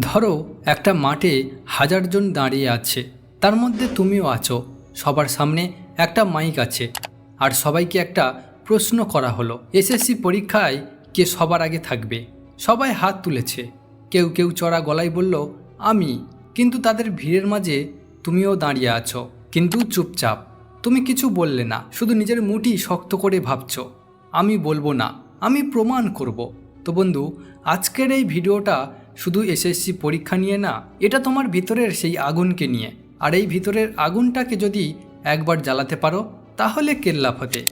ধরো, একটা মাঠে হাজারজন দাঁড়িয়ে আছে। তার মধ্যে তুমিও আছো। সবার সামনে একটা মাইক আছে। আর সবাইকে একটা প্রশ্ন করা হলো। এসএসসি পরীক্ষায় কে সবার আগে থাকবে? সবাই হাত তুলেছে। কেউ কেউ চড়া গলায় বলল, আমি। কিন্তু তাদের ভিড়ের মাঝে তুমিও দাঁড়িয়ে আছো। কিন্তু চুপচাপ। তুমি কিছু বললে না। শুধু নিজের মুটি শক্ত করে ভাবছ। আমি বলব না। আমি প্রমাণ করব। তো বন্ধু, আজকের এই ভিডিওটা শুধু এসএসসি পরীক্ষা নিয়ে না, এটা তোমার ভিতরের সেই আগুনকে নিয়ে। আর এই ভিতরের আগুনটাকে যদি একবার জ্বালাতে পারো, তাহলে কেল্লা ফতে।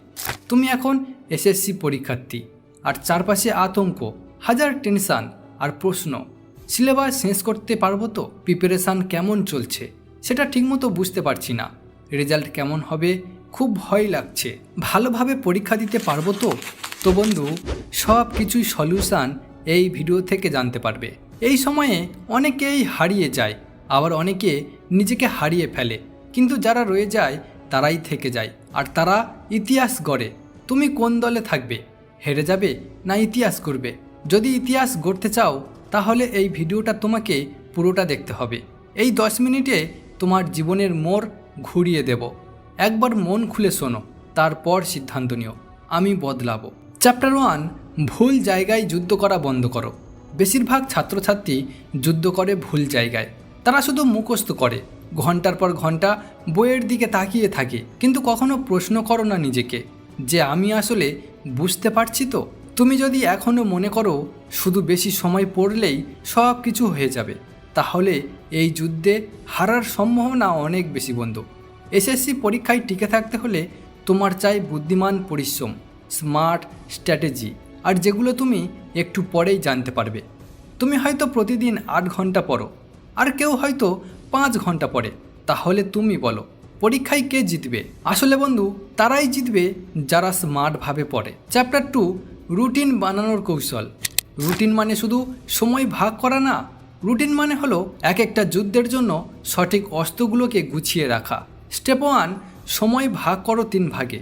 তুমি এখন এসএসসি পরীক্ষার্থী। আর চারপাশে আতঙ্ক, হাজার টেনশান আর প্রশ্ন। সিলেবাস শেষ করতে পারব তো? প্রিপারেশান কেমন চলছে? সেটা ঠিকমতো বুঝতে পারছি না। রেজাল্ট কেমন হবে? খুব ভয় লাগছে। ভালোভাবে পরীক্ষা দিতে পারব তো? তো বন্ধু সব কিছুই সলিউশান এই ভিডিও থেকে জানতে পারবে। এই সময়ে অনেকেই হারিয়ে যায়, আবার অনেকে নিজেকে হারিয়ে ফেলে। কিন্তু যারা রয়ে যায়, তারাই থেকে যায়, আর তারা ইতিহাস গড়ে। তুমি কোন দলে থাকবে, হেরে যাবে না ইতিহাস করবে? যদি ইতিহাস গড়তে চাও, তাহলে এই ভিডিওটা তোমাকে পুরোটা দেখতে হবে। এই দশ মিনিটে তোমার জীবনের মোড় ঘুরিয়ে দেব। একবার মন খুলে শোনো, তারপর সিদ্ধান্ত নিও। আমি বদলাবো। চ্যাপ্টার ওয়ান, ভুল জায়গায় যুদ্ধ করা বন্ধ করো। বেশিরভাগ ছাত্রছাত্রী যুদ্ধ করে ভুল জায়গায়। তারা শুধু মুখস্থ করে ঘণ্টার পর ঘণ্টা বইয়ের দিকে তাকিয়ে থাকে। কিন্তু কখনো প্রশ্ন করো না নিজেকে, যে আমি আসলে বুঝতে পারছি তো? তুমি যদি এখনও মনে করো, শুধু বেশি সময় পড়লেই সব কিছু হয়ে যাবে, তাহলে এই যুদ্ধে হারার সম্ভাবনা অনেক বেশি বন্ধু। এসএসসি পরীক্ষায় টিকে থাকতে হলে তোমার চাই বুদ্ধিমান পরিশ্রম, স্মার্ট স্ট্র্যাটেজি। আর যেগুলো তুমি একটু পরেই জানতে পারবে। তুমি হয়তো প্রতিদিন আট ঘণ্টা পড়ো, আর কেউ হয়তো পাঁচ ঘণ্টা পড়ে। তাহলে তুমি বলো, পরীক্ষায় কে জিতবে? আসলে বন্ধু, তারাই জিতবে যারা স্মার্টভাবে পড়ে। চ্যাপ্টার টু রুটিন বানানোর কৌশল। রুটিন মানে শুধু সময় ভাগ করা না রুটিন মানে হলো এক একটা যুদ্ধের জন্য সঠিক অস্ত্রগুলোকে গুছিয়ে রাখা। স্টেপ ওয়ান সময় ভাগ করো তিন ভাগে।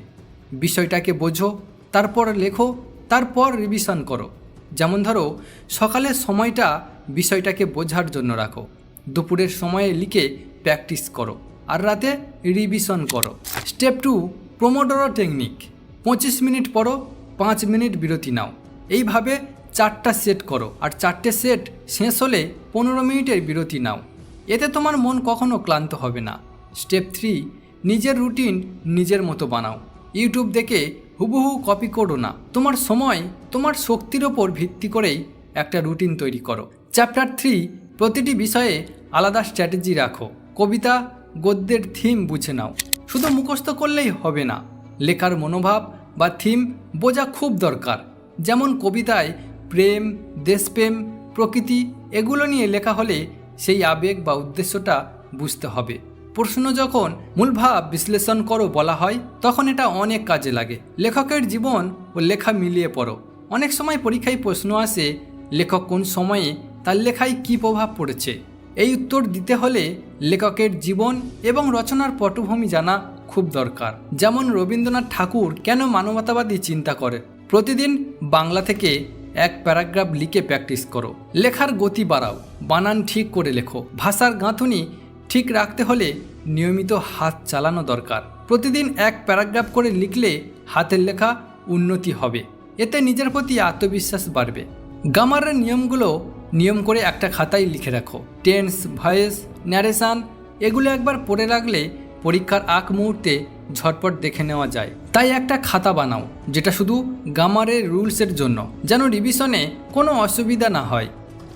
বিষয়টাকে বোঝো, তারপর লেখো তারপর রিভিশন করো। যেমন ধরো, সকালের সময়টা বিষয়টাকে বোঝার জন্য রাখো। দুপুরের সময়ে লিখে প্র্যাকটিস করো। আর রাতে রিভিশন করো। স্টেপ টু প্রোমোডোরো টেকনিক পঁচিশ মিনিট পড়ো, পাঁচ মিনিট বিরতি নাও। এইভাবে চারটা সেট করো। আর চারটে সেট শেষ হলে পনেরো মিনিটের বিরতি নাও। এতে তোমার মন কখনো ক্লান্ত হবে না। স্টেপ থ্রি নিজের রুটিন নিজের মতো বানাও। ইউটিউব দেখে হুবহু কপি করো না। তোমার সময়, তোমার শক্তির ওপর ভিত্তি করেই একটা রুটিন তৈরি করো। চ্যাপ্টার থ্রি প্রতিটি বিষয়ে আলাদা স্ট্র্যাটেজি রাখো। কবিতা, গদ্যের থিম বুঝে নাও। শুধু মুখস্থ করলেই হবে না। লেখার মনোভাব বা থিম বোঝা খুব দরকার। যেমন কবিতায় প্রেম, দেশপ্রেম, প্রকৃতি, এগুলো নিয়ে লেখা হলে সেই আবেগ বা উদ্দেশ্যটা বুঝতে হবে। প্রশ্ন যখন মূলভাব বিশ্লেষণ করো বলা হয়, তখন এটা অনেক কাজে লাগে। লেখকের জীবন ও লেখা মিলিয়ে পড়ো। অনেক সময় পরীক্ষায় প্রশ্ন আসে, লেখক কোন সময়ে তার লেখায় কী প্রভাব পড়েছে? এই উত্তর দিতে হলে লেখকের জীবন এবং রচনার পটভূমি জানা খুব দরকার। যেমন রবীন্দ্রনাথ ঠাকুর কেন মানবতাবাদী চিন্তা করে? প্রতিদিন বাংলা থেকে এক প্যারাগ্রাফ লিখে প্র্যাকটিস করো। লেখার গতি বাড়াও, বানান ঠিক করে লেখো। ভাষার গাঁথুনি ঠিক রাখতে হলে নিয়মিত হাত চালানো দরকার। প্রতিদিন এক প্যারাগ্রাফ করে লিখলে হাতের লেখা উন্নতি হবে। এতে নিজের প্রতি আত্মবিশ্বাস বাড়বে। গামারের নিয়মগুলো নিয়ম করে একটা খাতায় লিখে রাখো। টেন্স, ভয়েস, ন্যারেশান, এগুলো একবার পড়ে রাখলে পরীক্ষার আগ মুহূর্তে ঝটপট দেখে নেওয়া যায়। তাই একটা খাতা বানাও, যেটা শুধু গামারের রুলসের জন্য, যেন রিভিশনে কোনো অসুবিধা না হয়।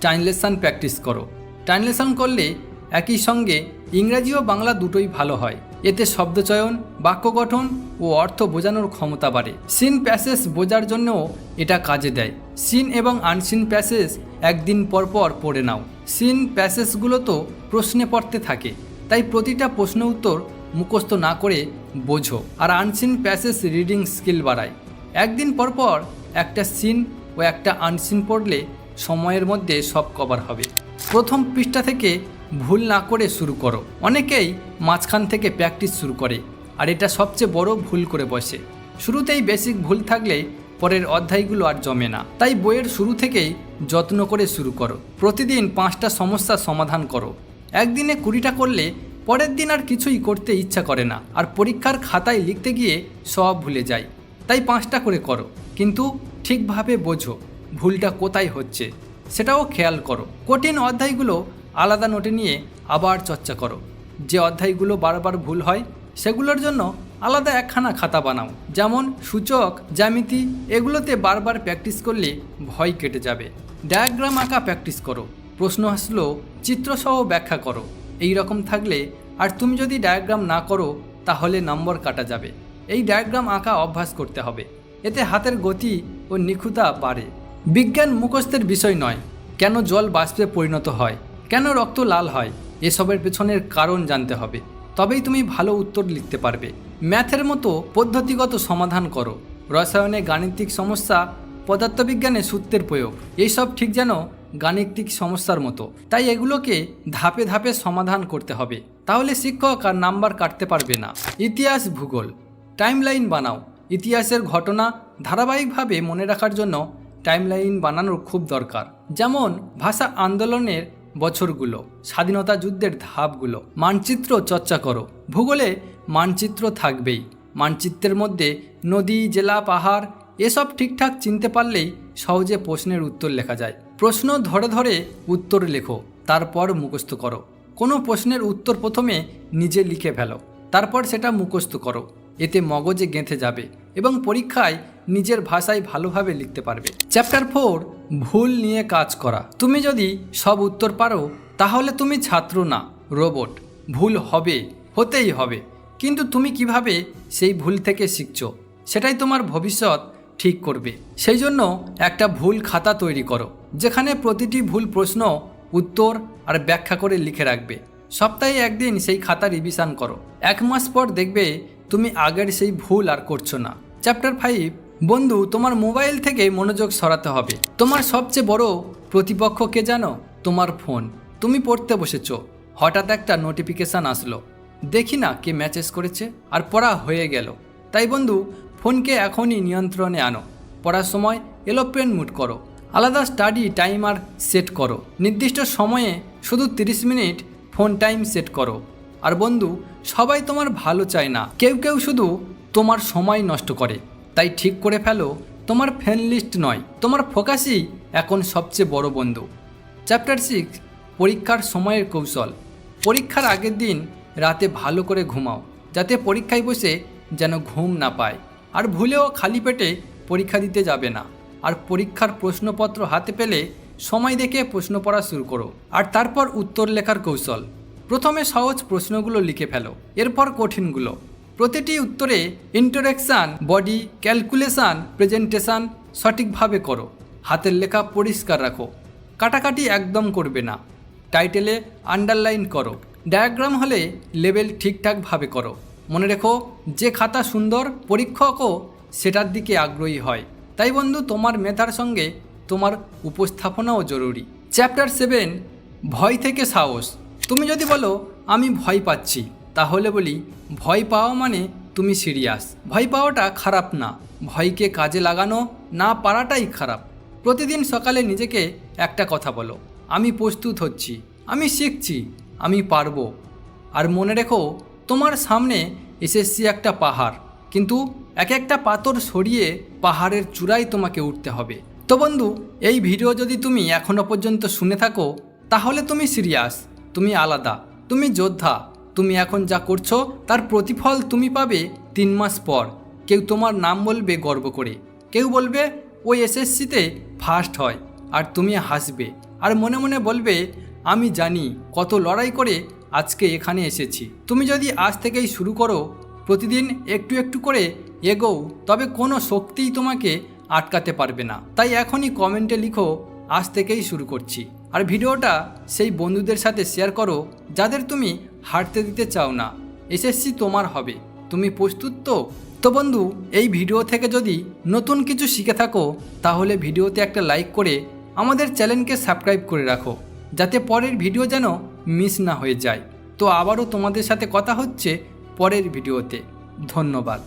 ট্রান্সলেশন প্র্যাকটিস করো। ট্রান্সলেশন করলে একই সঙ্গে ইংরাজি ও বাংলা দুটোই ভালো হয়। এতে শব্দচয়ন বাক্য গঠন ও অর্থ বোঝানোর ক্ষমতা বাড়ে। সিন প্যাসেজ বোঝার জন্যও এটা কাজে দেয়। সিন এবং আনসিন প্যাসেজ একদিন পর পর পড়ে নাও। সিন প্যাসেজগুলো তো প্রশ্নে পড়তে থাকে, তাই প্রতিটা প্রশ্ন উত্তর মুখস্থ না করে বোঝো। আর আনসিন প্যাসেজ রিডিং স্কিল বাড়ায়। একদিন পর পর একটা সিন ও একটা আনসিন পড়লে সময়ের মধ্যে সব কভার হবে। প্রথম পৃষ্ঠা থেকে ভুল না করে শুরু করো। অনেকেই মাঝখান থেকে প্র্যাকটিস শুরু করে, আর এটা সবচেয়ে বড় ভুল করে বসে। শুরুতেই বেসিক ভুল থাকলে পরের অধ্যায়গুলো আর জমে না। তাই বইয়ের শুরু থেকেই যত্ন করে শুরু করো। প্রতিদিন পাঁচটা সমস্যার সমাধান করো। একদিনে কুড়িটা করলে পরের দিন আর কিছুই করতে ইচ্ছা করে না, আর পরীক্ষার খাতায় লিখতে গিয়ে সব ভুলে যাই তাই পাঁচটা করে করো। কিন্তু ঠিকভাবে বোঝো ভুলটা কোথায় হচ্ছে, সেটাও খেয়াল করো। কঠিন অধ্যায়গুলো আলাদা নোটে নিয়ে আবার চর্চা করো। যে অধ্যায়গুলো বারবার ভুল হয়, সেগুলোর জন্য আলাদা একখানা খাতা বানাও। যেমন সূচক, জ্যামিতি, এগুলোতে বারবার প্র্যাকটিস করলে ভয় কেটে যাবে। ডায়াগ্রাম আঁকা প্র্যাকটিস করো। প্রশ্ন আসলো, চিত্রসহ ব্যাখ্যা করো। এই রকম থাকলে, আর তুমি যদি ডায়াগ্রাম না করো, তাহলে নম্বর কাটা যাবে। এই ডায়াগ্রাম আঁকা অভ্যাস করতে হবে। এতে হাতের গতি ও নিখুঁতা বাড়ে। বিজ্ঞান মুখস্থের বিষয় নয়, কেন জল বাষ্পে পরিণত হয়? কেন রক্ত লাল হয়? এসবের পেছনের কারণ জানতে হবে। তবেই তুমি ভালো উত্তর লিখতে পারবে। ম্যাথের মতো পদ্ধতিগত সমাধান করো। রসায়নে গাণিতিক সমস্যা, পদার্থবিজ্ঞানে সূত্রের প্রয়োগ, এইসব ঠিক যেন গাণিতিক সমস্যার মতো। তাই এগুলোকে ধাপে ধাপে সমাধান করতে হবে। তাহলে শিক্ষক আর নাম্বার কাটতে পারবে না। ইতিহাস ভূগোল। টাইমলাইন বানাও। ইতিহাসের ঘটনা ধারাবাহিকভাবে মনে রাখার জন্য টাইমলাইন বানানোর খুব দরকার। যেমন, ভাষা আন্দোলনের বছরগুলো, স্বাধীনতা যুদ্ধের ধাপগুলো, মানচিত্র চর্চা করো। ভূগোলে মানচিত্র থাকবেই। মানচিত্রের মধ্যে নদী, জেলা, পাহাড়, এসব ঠিকঠাক চিনতে পারলেই সহজে প্রশ্নের উত্তর লেখা যায়। প্রশ্ন ধরে ধরে উত্তর লেখো, তারপর মুখস্থ করো। কোনো প্রশ্নের উত্তর প্রথমে নিজে লিখে ফেলো, তারপর সেটা মুখস্থ করো। এতে মগজে গেঁথে যাবে এবং পরীক্ষায় নিজের ভাষায় ভালোভাবে লিখতে পারবে। চ্যাপ্টার ফোর ভুল নিয়ে কাজ করা। তুমি যদি সব উত্তর পারো, তাহলে তুমি ছাত্র না, রোবট। ভুল হবে, হতেই হবে। কিন্তু তুমি কীভাবে সেই ভুল থেকে শিখছো, সেটাই তোমার ভবিষ্যৎ ঠিক করবে। সেই জন্য একটা ভুল খাতা তৈরি করো, যেখানে প্রতিটি ভুল প্রশ্ন উত্তর আর ব্যাখ্যা করে লিখে রাখবে। সপ্তাহে একদিন সেই খাতা রিভিশন করো। এক মাস পর দেখবে তুমি আগের সেই ভুল আর করছ না। চ্যাপ্টার ফাইভ বন্ধু, তোমার মোবাইল থেকে মনোযোগ সরাতে হবে। তোমার সবচেয়ে বড় প্রতিপক্ষ কে জানো? তোমার ফোন। তুমি পড়তে বসেছ। হঠাৎ একটা নোটিফিকেশান আসলো। দেখি না কে ম্যাচেস করেছে আর পড়া হয়ে গেল। তাই বন্ধু, ফোনকে এখনই নিয়ন্ত্রণে আনো। পড়ার সময় এলোপ্রেন মুড করো। আলাদা স্টাডি টাইমার সেট করো। নির্দিষ্ট সময়ে শুধু 30 মিনিট ফোন টাইম সেট করো। আর বন্ধু, সবাই তোমার ভালো চায় না। কেউ কেউ শুধু তোমার সময় নষ্ট করে। তাই ঠিক করে ফেলো, তোমার ফ্রেন্ড লিস্ট নয়, তোমার ফোকাসই এখন সবচেয়ে বড় বন্ধু। চ্যাপ্টার সিক্স পরীক্ষার সময়ের কৌশল। পরীক্ষার আগের দিন রাতে ভালো করে ঘুমাও, যাতে পরীক্ষায় বসে যেন ঘুম না পায়। আর ভুলেও খালি পেটে পরীক্ষা দিতে যাবে না। আর পরীক্ষার প্রশ্নপত্র হাতে পেলে সময় দেখে প্রশ্ন পড়া শুরু করো। আর তারপর উত্তর লেখার কৌশল। প্রথমে সহজ প্রশ্নগুলো লিখে ফেলো, এরপর কঠিনগুলো। প্রতিটি উত্তরে ইন্টারেকশান বডি ক্যালকুলেশান প্রেজেন্টেশান সঠিকভাবে করো। হাতের লেখা পরিষ্কার রাখো। কাটাকাটি একদম করবে না। টাইটেলে আন্ডারলাইন করো। ডায়াগ্রাম হলে লেবেল ঠিকঠাকভাবে করো। মনে রেখো, যে খাতা সুন্দর, পরীক্ষকও সেটার দিকে আগ্রহী হয়। তাই বন্ধু, তোমার মেধার সঙ্গে তোমার উপস্থাপনাও জরুরি। চ্যাপ্টার সেভেন ভয় থেকে সাহস। তুমি যদি বলো, আমি ভয় পাচ্ছি। তাহলে বলি, ভয় পাওয়া মানে তুমি সিরিয়াস ভয় পাওয়াটা খারাপ না। ভয়কে কাজে লাগানো না পারাটাই খারাপ। প্রতিদিন সকালে নিজেকে একটা কথা বলো, আমি প্রস্তুত হচ্ছি, আমি শিখছি, আমি পারব। আর মনে রেখো, তোমার সামনে এসএসসি একটা পাহাড়, কিন্তু এক একটা পাথর সরিয়ে পাহাড়ের চূড়ায় তোমাকে উঠতে হবে। তো বন্ধু, এই ভিডিও যদি তুমি এখনও পর্যন্ত শুনে থাকো, তাহলে তুমি সিরিয়াস তুমি আলাদা, তুমি যোদ্ধা। তুমি এখন যা করছ, তার প্রতিফল তুমি পাবে তিন মাস পর। কেউ তোমার নাম বলবে গর্ব করে। কেউ বলবে, ওই এসএসসিতে ফার্স্ট হয়। আর তুমি হাসবে। আর মনে মনে বলবে, আমি জানি কত লড়াই করে আজকে এখানে এসেছি। তুমি যদি আজ থেকেই শুরু করো, প্রতিদিন একটু একটু করে এগোও, তবে কোনো শক্তিই তোমাকে আটকাতে পারবে না। তাই এখনই কমেন্টে লিখো, আজ থেকেই শুরু করছি। আর ভিডিওটা সেই বন্ধুদের সাথে শেয়ার করো, যাদের তুমি হাঁটতে দিতে চাও না। এসএসসি তোমার হবে। তুমি প্রস্তুত তো? তো বন্ধু, এই ভিডিও থেকে যদি নতুন কিছু শিখে থাকো, তাহলে ভিডিওতে একটা লাইক করে আমাদের চ্যানেলকে সাবস্ক্রাইব করে রাখো, যাতে পরের ভিডিও যেন মিস না হয়ে যায়। তো আবারও তোমাদের সাথে কথা হচ্ছে পরের ভিডিওতে। ধন্যবাদ।